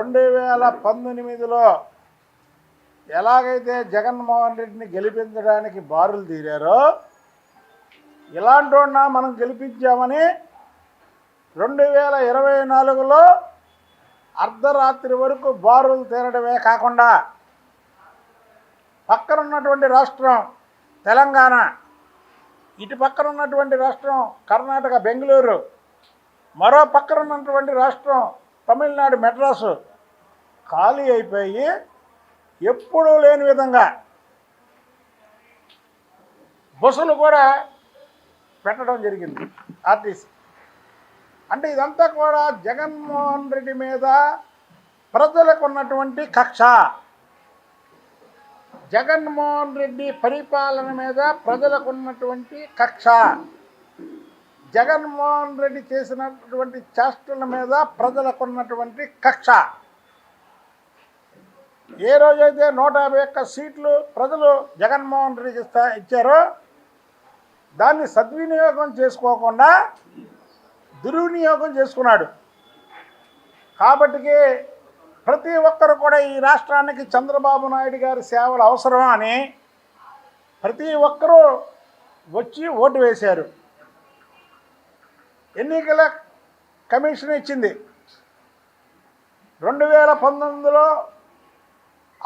రెండు వేల పంతొమ్మిదిలో ఎలాగైతే జగన్మోహన్ రెడ్డిని గెలిపించడానికి బారులు తీరారో ఇలాంటి వాడినా మనం గెలిపించామని రెండు వేల ఇరవై నాలుగులో అర్ధరాత్రి వరకు బారులు తీరడమే కాకుండా పక్కన ఉన్నటువంటి రాష్ట్రం తెలంగాణ ఇటు పక్కన ఉన్నటువంటి రాష్ట్రం కర్ణాటక బెంగళూరు మరో పక్కన ఉన్నటువంటి రాష్ట్రం తమిళనాడు మెడ్రాసు ఖాళీ అయిపోయి ఎప్పుడూ లేని విధంగా బస్సులు కూడా పెట్టడం జరిగింది ఆర్టీసీ. అంటే ఇదంతా కూడా జగన్మోహన్ రెడ్డి మీద ప్రజలకు ఉన్నటువంటి కక్ష. జగన్మోహన్ రెడ్డి పరిపాలన మీద ప్రజలకు ఉన్నటువంటి కక్ష. జగన్మోహన్ రెడ్డి చేసినటువంటి చేష్టల మీద ప్రజలకు ఉన్నటువంటి కక్ష. ఏ రోజైతే నూట యాభై ఒక్క సీట్లు ప్రజలు జగన్మోహన్ రెడ్డికి ఇస్తా ఇచ్చారో దాన్ని సద్వినియోగం చేసుకోకుండా దుర్వినియోగం చేసుకున్నాడు. కాబట్టికి ప్రతి ఒక్కరు కూడా ఈ రాష్ట్రానికి చంద్రబాబు నాయుడు గారి సేవలు అవసరం అని ప్రతి ఒక్కరూ వచ్చి ఓటు వేశారు. ఎన్నికల కమిషన్ ఇచ్చింది. రెండు వేల పంతొమ్మిదిలో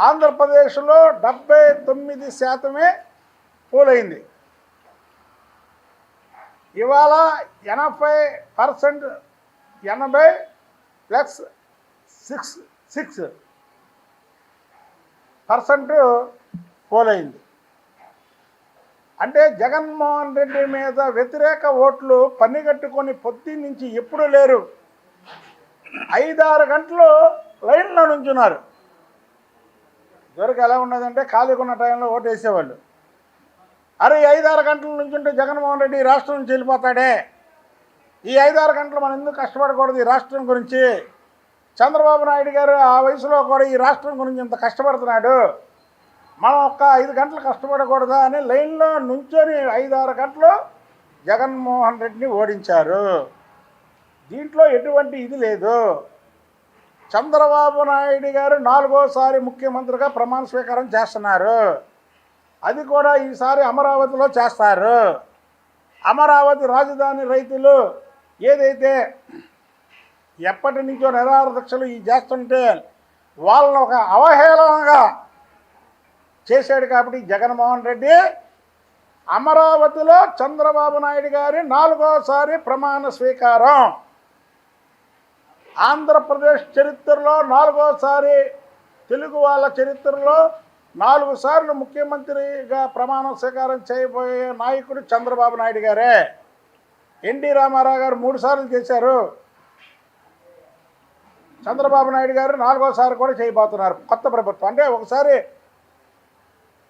ఆంధ్రప్రదేశ్లో డెబ్బై తొమ్మిది శాతమే పోలైంది. ఇవాళ ఎనభై పర్సెంట్ ఎనభై ప్లస్ సిక్స్ సిక్స్ పర్సెంట్ పోలైంది. అంటే జగన్మోహన్ రెడ్డి మీద వ్యతిరేక ఓట్లు పనిగట్టుకొని పొద్దు నుంచి ఎప్పుడు లేరు. ఐదారు గంటలు లైన్లో నుంచున్నారు. ఇదివరకు ఎలా ఉన్నదంటే ఖాళీగా ఉన్న టైంలో ఓటు వేసేవాళ్ళు అరే ఈ ఐదారు గంటల నుంచి ఉంటే జగన్మోహన్ రెడ్డి రాష్ట్రం నుంచి వెళ్ళిపోతాడే. ఈ ఐదారు గంటలు మనం ఎందుకు కష్టపడకూడదు ఈ రాష్ట్రం గురించి? చంద్రబాబు నాయుడు గారు ఆ వయసులో కూడా ఈ రాష్ట్రం గురించి ఇంత కష్టపడుతున్నాడు. మనం ఒక్క ఐదు గంటలు కష్టపడకూడదా అని లైన్లో నుంచొని ఐదారు గంటలు జగన్మోహన్ రెడ్డిని ఓడించారు. దీంట్లో ఎటువంటి ఇది లేదు. చంద్రబాబు నాయుడు గారు నాలుగోసారి ముఖ్యమంత్రిగా ప్రమాణ స్వీకారం చేస్తున్నారు. అది కూడా ఈసారి అమరావతిలో చేస్తారు. అమరావతి రాజధాని రైతులు ఏదైతే ఎప్పటి నుంచో నిరారదక్షలు ఈ చేస్తుంటే వాళ్ళని ఒక అవహేళనగా చేశాడు కాబట్టి జగన్మోహన్ రెడ్డి అమరావతిలో చంద్రబాబు నాయుడు గారి నాలుగోసారి ప్రమాణ స్వీకారం. ఆంధ్రప్రదేశ్ చరిత్రలో నాలుగోసారి తెలుగు వాళ్ళ చరిత్రలో నాలుగు సార్లు ముఖ్యమంత్రిగా ప్రమాణ స్వీకారం చేయబోయే నాయకుడు చంద్రబాబు నాయుడు గారే. ఎన్టీ రామారావు గారు మూడు సార్లు చేశారు. చంద్రబాబు నాయుడు గారు నాలుగోసారి కూడా చేయబోతున్నారు. కొత్త ప్రభుత్వం. అంటే ఒకసారి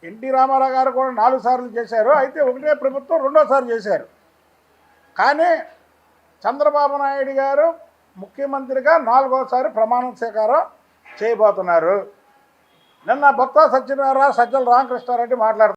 ఎన్టీ రామారావు గారు కూడా నాలుగు సార్లు చేశారు. అయితే ఒకటే ప్రభుత్వం రెండోసారి చేశారు. కానీ చంద్రబాబు నాయుడు గారు ముఖ్యమంత్రిగా నాలుగోసారి ప్రమాణ స్వీకారం చేయబోతున్నారు. నిన్న భక్త సత్యనారాయణ సజ్జల రామకృష్ణారెడ్డి మాట్లాడుతున్నారు